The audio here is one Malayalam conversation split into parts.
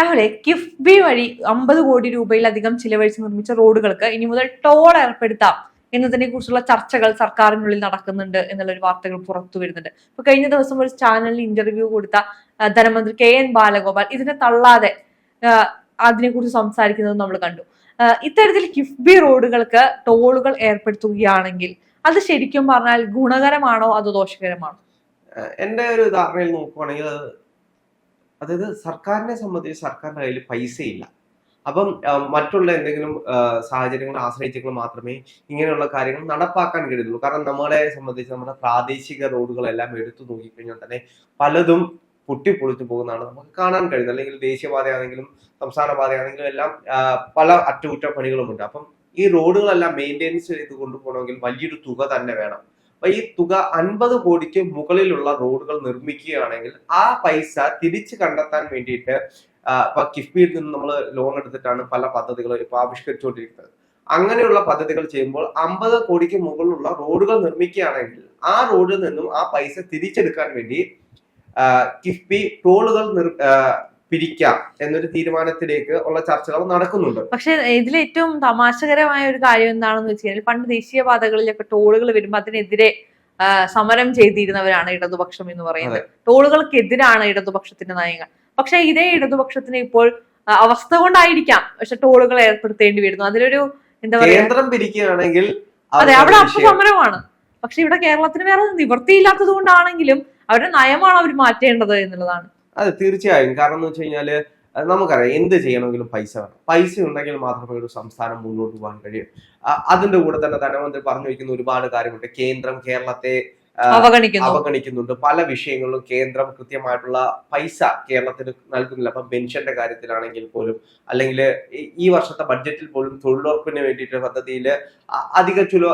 രാഹുലെ കിഫ്ബി വഴി അമ്പത് കോടി രൂപയിലധികം ചിലവഴിച്ച് നിർമ്മിച്ച റോഡുകൾക്ക് ഇനി മുതൽ ടോൾ ഏർപ്പെടുത്താം എന്നതിനെ കുറിച്ചുള്ള ചർച്ചകൾ സർക്കാരിനുള്ളിൽ നടക്കുന്നുണ്ട് എന്നുള്ളൊരു വാർത്തകൾ പുറത്തു വരുന്നുണ്ട്. ഇപ്പൊ കഴിഞ്ഞ ദിവസം ഒരു ചാനലിൽ ഇന്റർവ്യൂ കൊടുത്ത ധനമന്ത്രി കെ എൻ ബാലഗോപാൽ ഇതിനെ തള്ളാതെ അതിനെക്കുറിച്ച് സംസാരിക്കുന്നത് നമ്മൾ കണ്ടു. ഇത്തരത്തിൽ കിഫ്ബി റോഡുകൾക്ക് ടോളുകൾ ഏർപ്പെടുത്തുകയാണെങ്കിൽ അത് ശരിക്കും പറഞ്ഞാൽ ഗുണകരമാണോ അതോ ദോഷകരമാണോ? എന്റെ ഒരു ധാരണയിൽ നോക്കുവാണെങ്കിൽ അതായത് സർക്കാരിനെ സംബന്ധിച്ച് സർക്കാരിന്റെ കയ്യിൽ പൈസയില്ല. അപ്പം മറ്റുള്ള എന്തെങ്കിലും സാഹചര്യങ്ങൾ ആശ്രയിച്ചെങ്കിൽ മാത്രമേ ഇങ്ങനെയുള്ള കാര്യങ്ങൾ നടപ്പാക്കാൻ കഴിയുള്ളൂ. കാരണം നമ്മളെ സംബന്ധിച്ച് നമ്മുടെ പ്രാദേശിക റോഡുകളെല്ലാം എടുത്തു നോക്കിക്കഴിഞ്ഞാൽ തന്നെ പലതും പൊട്ടിപ്പൊളിച്ചു പോകുന്നതാണ് നമുക്ക് കാണാൻ കഴിയുന്നത്. അല്ലെങ്കിൽ ദേശീയപാതയാണെങ്കിലും സംസ്ഥാന പാതയാണെങ്കിലും എല്ലാം പല അറ്റകുറ്റപ്പണികളുമുണ്ട്. അപ്പം ഈ റോഡുകളെല്ലാം മെയിന്റെനൻസ് ചെയ്ത് കൊണ്ടുപോകണമെങ്കിൽ വലിയൊരു തുക തന്നെ വേണം. ഈ തുക അൻപത് കോടിക്ക് മുകളിലുള്ള റോഡുകൾ നിർമ്മിക്കുകയാണെങ്കിൽ ആ പൈസ തിരിച്ചു കണ്ടെത്താൻ വേണ്ടിയിട്ട് ഇപ്പൊ കിഫ്ബിയിൽ നിന്ന് നമ്മൾ ലോൺ എടുത്തിട്ടാണ് പല പദ്ധതികളും ഇപ്പൊ ആവിഷ്കരിച്ചുകൊണ്ടിരിക്കുന്നത്. അങ്ങനെയുള്ള പദ്ധതികൾ ചെയ്യുമ്പോൾ അമ്പത് കോടിക്ക് മുകളിലുള്ള റോഡുകൾ നിർമ്മിക്കുകയാണെങ്കിൽ ആ റോഡിൽ നിന്നും ആ പൈസ തിരിച്ചെടുക്കാൻ വേണ്ടി കിഫ്ബി ടോളുകൾ പിരിക്കാം എന്നൊരു തീരുമാനത്തിലേക്ക് ഉള്ള ചർച്ചകൾ നടക്കുന്നുണ്ട്. പക്ഷെ ഇതിൽ ഏറ്റവും തമാശകരമായ ഒരു കാര്യം എന്താണെന്ന് വെച്ച് കഴിഞ്ഞാൽ പണ്ട് ദേശീയപാതകളിലൊക്കെ ടോളുകൾ വരുമ്പോൾ അതിനെതിരെ സമരം ചെയ്തിരുന്നവരാണ് ഇടതുപക്ഷം എന്ന് പറയുന്നത്. ടോളുകൾക്കെതിരാണ് ഇടതുപക്ഷത്തിന്റെ നയങ്ങൾ. പക്ഷെ ഇതേ ഇടതുപക്ഷത്തിന് ഇപ്പോൾ അവസ്ഥ കൊണ്ടായിരിക്കാം പക്ഷെ ടോളുകൾ ഏർപ്പെടുത്തേണ്ടി വരുന്നു. അതിലൊരു എന്താ പറയുക അതെ അവിടെ അപ്പസമരമാണ് സമരമാണ്. പക്ഷെ ഇവിടെ കേരളത്തിന് വേറെ നിവൃത്തിയില്ലാത്തത് കൊണ്ടാണെങ്കിലും അവരുടെ നയമാണ് അവർ മാറ്റേണ്ടത് എന്നുള്ളതാണ്. അതെ തീർച്ചയായും. കാരണം എന്ന് വെച്ച് കഴിഞ്ഞാൽ നമുക്കറിയാം എന്ത് ചെയ്യണമെങ്കിലും പൈസ വേണം. പൈസ ഉണ്ടെങ്കിൽ മാത്രമേ ഒരു സംസ്ഥാനം മുന്നോട്ട് പോകാൻ കഴിയൂ. അതിന്റെ കൂടെ തന്നെ ധനമന്ത്രി പറഞ്ഞു വെക്കുന്ന ഒരുപാട് കാര്യമുണ്ട് കേന്ദ്രം കേരളത്തെ അവഗണിക്കുന്നുണ്ട്. പല വിഷയങ്ങളിലും കേന്ദ്രം കൃത്യമായിട്ടുള്ള പൈസ കേരളത്തിന് നൽകുന്നില്ല. അപ്പൊ പെൻഷന്റെ കാര്യത്തിലാണെങ്കിൽ പോലും അല്ലെങ്കിൽ ഈ വർഷത്തെ ബഡ്ജറ്റിൽ പോലും തൊഴിലുറപ്പിന് വേണ്ടിയിട്ട് പദ്ധതിയിൽ അധിക ചുല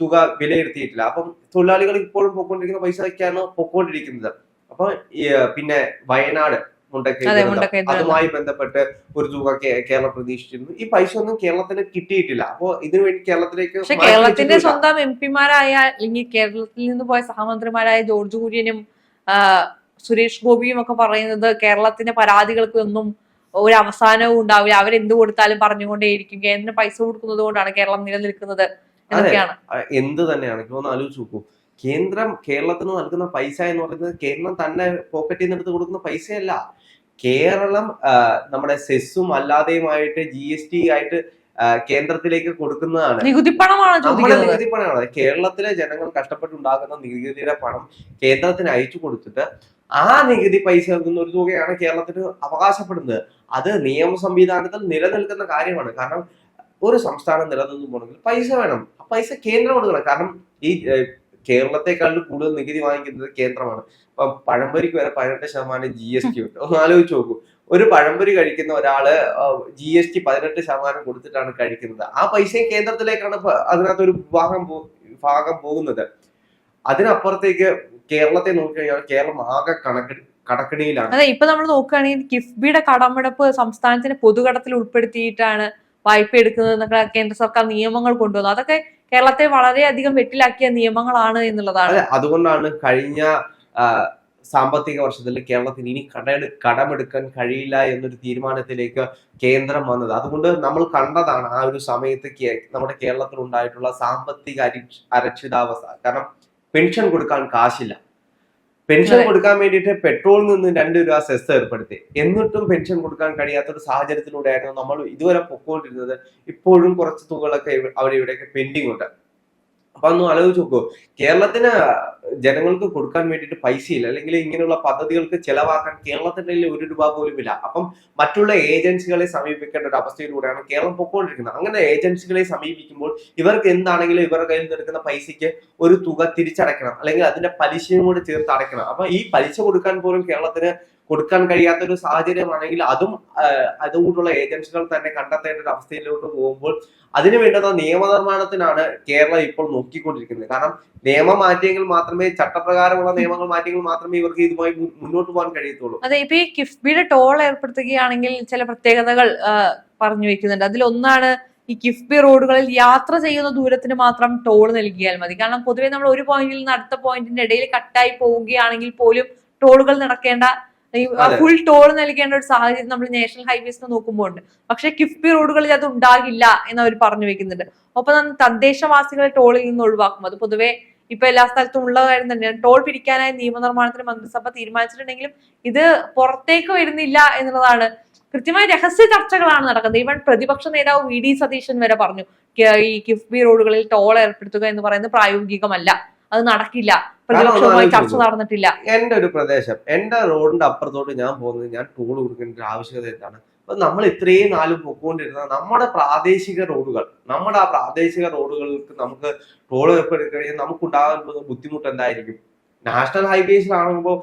തുക വിലയിരുത്തിയിട്ടില്ല. അപ്പം തൊഴിലാളികൾ ഇപ്പോഴും പൊക്കോണ്ടിരിക്കുന്ന പൈസ വയ്ക്കാണ് പൊക്കോണ്ടിരിക്കുന്നത് അപ്പൊ പിന്നെ വയനാട് മുണ്ടക്കൈ. അതുമായി ബന്ധപ്പെട്ട് ഒരു തുക കേരളം പ്രതീക്ഷിച്ചിരുന്നു. ഈ പൈസ ഒന്നും കേരളത്തിന് കിട്ടിയിട്ടില്ല. അപ്പോ ഇതിനു വേണ്ടി കേരളത്തിലേക്ക് പക്ഷെ കേരളത്തിന്റെ സ്വന്തം എം പിമാരായ അല്ലെങ്കിൽ കേരളത്തിൽ നിന്ന് പോയ സഹമന്ത്രിമാരായ ജോർജ് കുര്യനും സുരേഷ് ഗോപിയും ഒക്കെ പറയുന്നത് കേരളത്തിന്റെ പരാതികൾക്ക് ഒന്നും ഒരു അവസാനവും ഉണ്ടാവില്ല. അവരെന്ത് കൊടുത്താലും പറഞ്ഞുകൊണ്ടേയിരിക്കും. കേന്ദ്രം പൈസ കൊടുക്കുന്നത് കൊണ്ടാണ് കേരളം നിലനിൽക്കുന്നത് എന്ത് തന്നെയാണ് ഒന്ന് ആലോചിച്ച് നോക്കൂ. കേന്ദ്രം കേരളത്തിന് നൽകുന്ന പൈസ എന്ന് പറയുന്നത് കേരളം തന്നെ പോക്കറ്റിൽ നിന്ന് എടുത്ത് കൊടുക്കുന്ന പൈസയല്ല. കേരളം നമ്മുടെ സെസ്സും അല്ലാതെയുമായിട്ട് ജി എസ് ടി ആയിട്ട് കേന്ദ്രത്തിലേക്ക് കൊടുക്കുന്നതാണ്. നികുതി പണമാണ് നമ്മുടെ ചോദിക്കുന്നത്. നികുതി പണമാണ് കേരളത്തിലെ ജനങ്ങൾ കഷ്ടപ്പെട്ടുണ്ടാക്കുന്ന നികുതിയുടെ പണം കേന്ദ്രത്തിന് അയച്ചു കൊടുത്തിട്ട് ആ നികുതി പൈസ നൽകുന്ന ഒരു തുകയാണ് കേരളത്തിന് അവകാശപ്പെടുന്നത്. അത് നിയമ സംവിധാനത്തിൽ നിലനിൽക്കുന്ന കാര്യമാണ്. കാരണം ഒരു സംസ്ഥാനം നിലനിന്നു പോകണമെങ്കിൽ പൈസ വേണം. ആ പൈസ കേന്ദ്രം കൊടുക്കണം. കാരണം ഈ കേരളത്തെക്കാളും കൂടുതൽ നികുതി വാങ്ങിക്കുന്നത് കേന്ദ്രമാണ്. അപ്പൊ പഴംപൊരിക്ക് വരെ പതിനെട്ട് ശതമാനം ജി എസ് ടി ഉണ്ട്. ഒന്ന് ആലോചിച്ച് നോക്കൂ. ഒരു പഴംപൊരി കഴിക്കുന്ന ഒരാൾ ജി എസ് ടി പതിനെട്ട് ശതമാനം കൊടുത്തിട്ടാണ് കഴിക്കുന്നത്. ആ പൈസയും കേന്ദ്രത്തിലേക്കാണ് അതിനകത്ത് ഒരു ഭാഗം ഭാഗം പോകുന്നത്. അതിനപ്പുറത്തേക്ക് കേരളത്തെ നോക്കിക്കഴിഞ്ഞാൽ കേരളം ആകെ കണക്ക് കടക്കണിയിലാണ്. അതെ ഇപ്പൊ നമ്മൾ നോക്കുകയാണെങ്കിൽ കിഫ്ബിയുടെ കടമെടുപ്പ് സംസ്ഥാനത്തിന്റെ പൊതുകടത്തിൽ ഉൾപ്പെടുത്തിയിട്ടാണ് വായ്പ എടുക്കുന്നത് കേന്ദ്ര സർക്കാർ നിയമങ്ങൾ കൊണ്ടുവന്നു. അതൊക്കെ കേരളത്തെ വളരെയധികം വെട്ടിലാക്കിയ നിയമങ്ങളാണ് എന്നുള്ളതാണ്. അതുകൊണ്ടാണ് കഴിഞ്ഞ സാമ്പത്തിക വർഷത്തിൽ കേരളത്തിന് ഇനി കട കടമെടുക്കാൻ കഴിയില്ല എന്നൊരു തീരുമാനത്തിലേക്ക് കേന്ദ്രം വന്നത്. അതുകൊണ്ട് നമ്മൾ കണ്ടതാണ് ആ ഒരു സമയത്ത് നമ്മുടെ കേരളത്തിൽ ഉണ്ടായിട്ടുള്ള സാമ്പത്തിക അരക്ഷിതാവസ്ഥ. കാരണം പെൻഷൻ കൊടുക്കാൻ കാശില്ല. പെൻഷൻ കൊടുക്കാൻ വേണ്ടിയിട്ട് പെട്രോളിൽ നിന്ന് രണ്ട് രൂപ സെസ് ഏർപ്പെടുത്തി. എന്നിട്ടും പെൻഷൻ കൊടുക്കാൻ കഴിയാത്ത ഒരു സാഹചര്യത്തിലൂടെയായിരുന്നു നമ്മൾ ഇതുവരെ പൊക്കോണ്ടിരുന്നത്. ഇപ്പോഴും കുറച്ച് തുകകളൊക്കെ അവിടെ ഇവിടെയൊക്കെ പെൻഡിങ് ഉണ്ട്. അപ്പൊ ഒന്ന് ആലോചിച്ച് നോക്കൂ. കേരളത്തിന് ജനങ്ങൾക്ക് കൊടുക്കാൻ വേണ്ടിയിട്ട് പൈസയില്ല. അല്ലെങ്കിൽ ഇങ്ങനെയുള്ള പദ്ധതികൾക്ക് ചെലവാക്കാൻ കേരളത്തിന്റെ കയ്യിൽ ഒരു രൂപ പോലും ഇല്ല. അപ്പം മറ്റുള്ള ഏജൻസികളെ സമീപിക്കേണ്ട ഒരു അവസ്ഥയിലൂടെയാണ് കേരളം പൊക്കോണ്ടിരിക്കുന്നത്. അങ്ങനെ ഏജൻസികളെ സമീപിക്കുമ്പോൾ ഇവർക്ക് എന്താണെങ്കിലും ഇവരുടെ കയ്യിൽ നിന്ന് എടുക്കുന്ന പൈസയ്ക്ക് ഒരു തുക തിരിച്ചടയ്ക്കണം. അല്ലെങ്കിൽ അതിന്റെ പലിശയും കൂടി ചേർത്ത് അടയ്ക്കണം. അപ്പൊ ഈ പലിശ കൊടുക്കാൻ പോലും കേരളത്തിന് കൊടുക്കാൻ കഴിയാത്ത ഒരു സാഹചര്യമാണെങ്കിൽ അതും അതുകൊണ്ടുള്ള ഏജൻസികൾ തന്നെ കണ്ടെത്തേണ്ട ഒരു അവസ്ഥയിലോട്ട് പോകുമ്പോൾ അതിന് വേണ്ടുന്ന നിയമനിർമ്മാണത്തിനാണ് കേരളം ഇപ്പോൾ നോക്കിക്കൊണ്ടിരിക്കുന്നത്. കാരണം നിയമം മാറ്റിയെങ്കിൽ മാത്രമേ ചട്ടപ്രകാരമുള്ള നിയമങ്ങൾ മാറ്റിയെങ്കിൽ മാത്രമേ ഇവർക്ക് ഇതുമായി മുന്നോട്ട് പോകാൻ കഴിയത്തുള്ളൂ. അതെ ഇപ്പൊ ഈ കിഫ്ബിയുടെ ടോൾ ഏർപ്പെടുത്തുകയാണെങ്കിൽ ചില പ്രത്യേകതകൾ പറഞ്ഞു വെക്കുന്നുണ്ട്. അതിലൊന്നാണ് ഈ കിഫ്ബി റോഡുകളിൽ യാത്ര ചെയ്യുന്ന ദൂരത്തിന് മാത്രം ടോൾ നൽകിയാൽ മതി. കാരണം പൊതുവെ നമ്മൾ ഒരു പോയിന്റിൽ നിന്ന് അടുത്ത പോയിന്റിന്റെ ഇടയിൽ കട്ടായി പോവുകയാണെങ്കിൽ പോലും ടോളുകൾ നടക്കേണ്ട. ഫുൾ ടോൾ നൽകേണ്ട ഒരു സാഹചര്യം നമ്മൾ നാഷണൽ ഹൈവേസ് നോക്കുമ്പോൾ ഉണ്ട് പക്ഷെ കിഫ്ബി റോഡുകളിൽ അത് ഉണ്ടാകില്ല എന്ന് അവർ പറഞ്ഞു വെക്കുന്നുണ്ട്. ഒപ്പം തദ്ദേശവാസികളെ ടോളിൽ നിന്ന് ഒഴിവാക്കും. അത് പൊതുവെ ഇപ്പൊ എല്ലാ സ്ഥലത്തും ഉള്ള കാര്യം തന്നെയാണ്. ടോൾ പിരിക്കാനായി നിയമനിർമ്മാണത്തിന് മന്ത്രിസഭ തീരുമാനിച്ചിട്ടുണ്ടെങ്കിലും ഇത് പുറത്തേക്ക് വരുന്നില്ല എന്നുള്ളതാണ് കൃത്യമായ രഹസ്യ ചർച്ചകളാണ് നടക്കുന്നത്. ഈവൻ പ്രതിപക്ഷ നേതാവ് വി ഡി സതീശൻ വരെ പറഞ്ഞു ഈ കിഫ്ബി റോഡുകളിൽ ടോൾ ഏർപ്പെടുത്തുക എന്ന് പറയുന്നത് പ്രായോഗികമല്ല. അത് നടക്കില്ല. പ്രതിപക്ഷവുമായി ചർച്ച നടന്നിട്ടില്ല. എന്റെ ഒരു പ്രദേശം എന്റെ റോഡിന്റെ അപ്പുറത്തോട്ട് ഞാൻ പോകുന്നത് ഞാൻ ടൂൾ കൊടുക്കേണ്ട ആവശ്യകത എന്താണ്? അപ്പൊ നമ്മൾ ഇത്രയും നാളും പൊക്കോണ്ടിരുന്ന നമ്മുടെ പ്രാദേശിക റോഡുകൾ നമ്മുടെ ആ പ്രാദേശിക റോഡുകൾക്ക് നമുക്ക് ടോൾ ഏർപ്പെടുത്തി നമുക്ക് ഉണ്ടാകുന്ന ബുദ്ധിമുട്ട് എന്തായിരിക്കും? നാഷണൽ ഹൈവേസിലാകുമ്പോൾ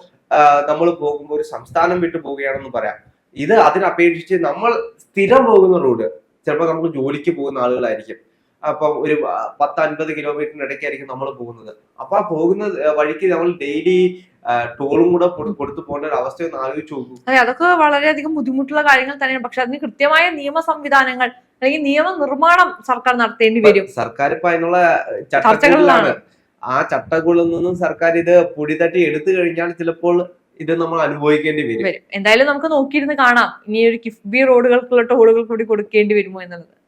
നമ്മൾ പോകുമ്പോൾ ഒരു സംസ്ഥാനം വിട്ടു പോവുകയാണെന്ന് പറയാം. ഇത് അതിനപേക്ഷിച്ച് നമ്മൾ സ്ഥിരം പോകുന്ന റോഡ് ചിലപ്പോൾ നമുക്ക് ജോലിക്ക് പോകുന്ന ആളുകളായിരിക്കും. അപ്പം ഒരു പത്ത് അൻപത് കിലോമീറ്ററിന് ഇടയ്ക്കായിരിക്കും നമ്മൾ പോകുന്നത്. അപ്പൊ ആ പോകുന്ന വഴിക്ക് നമ്മൾ ഡെയിലി ടോളും കൂടെ കൊടു- കൊടുത്തു പോകേണ്ട ഒരു അവസ്ഥ ഒന്ന് ആലോചിച്ച് നോക്കൂ. അതെ അതൊക്കെ വളരെയധികം ബുദ്ധിമുട്ടുള്ള കാര്യങ്ങൾ തന്നെയാണ്. പക്ഷെ അതിന് കൃത്യമായ നിയമ സംവിധാനങ്ങൾ അല്ലെങ്കിൽ നിയമ നിർമ്മാണം സർക്കാർ നടത്തേണ്ടി വരും. സർക്കാർ ഇപ്പൊ അതിനുള്ള ചർച്ചകളിലാണ്. ആ ചട്ടങ്ങളിൽ നിന്നും സർക്കാർ ഇത് പൊടിതട്ടി എടുത്തു കഴിഞ്ഞാൽ ചിലപ്പോൾ ഇത് നമ്മൾ അനുഭവിക്കേണ്ടി വരും. വരും. എന്തായാലും നമുക്ക് നോക്കിയിരുന്ന് കാണാം. ഇനി ഒരു കിഫ്ബി റോഡുകൾക്കുള്ള ടോളുകൾ കൂടി കൊടുക്കേണ്ടി വരുമോ എന്നുള്ളത്.